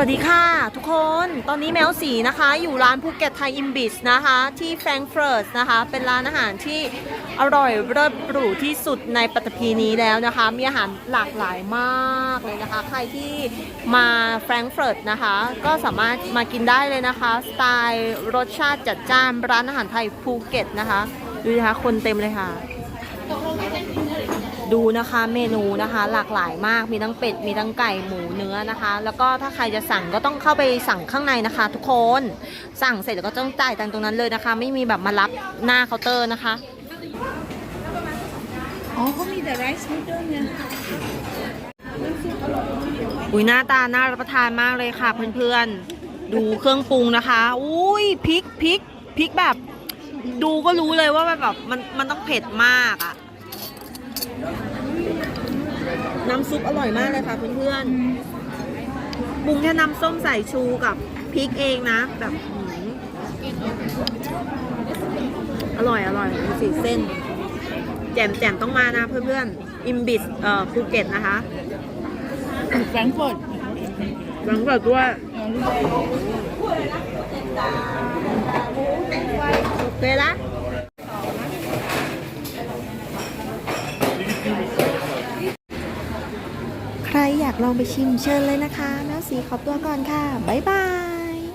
วัสดีค่ะ ทุกคนตอนนี้แมวสีนะคะ อยู่ร้านภูเก็ตไทยอิมบิสนะคะ ที่แฟรงเฟิร์ตนะคะ เป็นร้านอาหารที่อร่อยเลิศหรูที่สุดในปัตตภีนี้แล้วนะคะ มีอาหารหลากหลายมากเลยนะคะ ใครที่มาแฟรงเฟิร์ตนะคะ ก็สามารถมากินได้เลยนะคะ สไตล์รสชาติจัดจ้านร้านอาหารไทยภูเก็ตนะคะ ดูนะคะคนเต็มเลยค่ะ ดูนะคะเมนูนะคะหลากหลายมากมีทั้งเป็ดมีทั้งไก่หมูเนื้อนะคะ แล้วก็ถ้าใครจะสั่งก็ต้องเข้าไปสั่งข้างในนะคะ ทุกคนสั่งเสร็จแล้วก็ต้องจ่ายตังค์ตรงนั้นเลยนะคะ ไม่มีแบบมารับหน้าเคาน์เตอร์นะคะอ๋อเขามีแต่ไรซ์นูดเดิลไงอุ้ยหน้าตาน่ารับประทานมากเลยค่ะเพื่อนๆ ดูเครื่องปรุงนะคะ อุ้ยพริกพริกพริกแบบ ดูก็รู้เลยว่าแบบมันมันต้องเผ็ดมากอะ น้ำซุปอร่อยมากเลยค่ะเพื่อนๆปรุงแค่น้ำส้มสายชูกับพริกเองนะ แบบหืมอร่อยอร่อยดูสีเส้น แจ่มแจ่มต้องมานะเพื่อนๆอิมบิสเอ่อภูเก็ตนะคะแฟรงก์เฟิร์ตหลังเกิดด้วยโอเคละ ใครอยากลองไปชิมเชิญเลยนะคะแมวสีขอตัวก่อนค่ะ บ๊ายบาย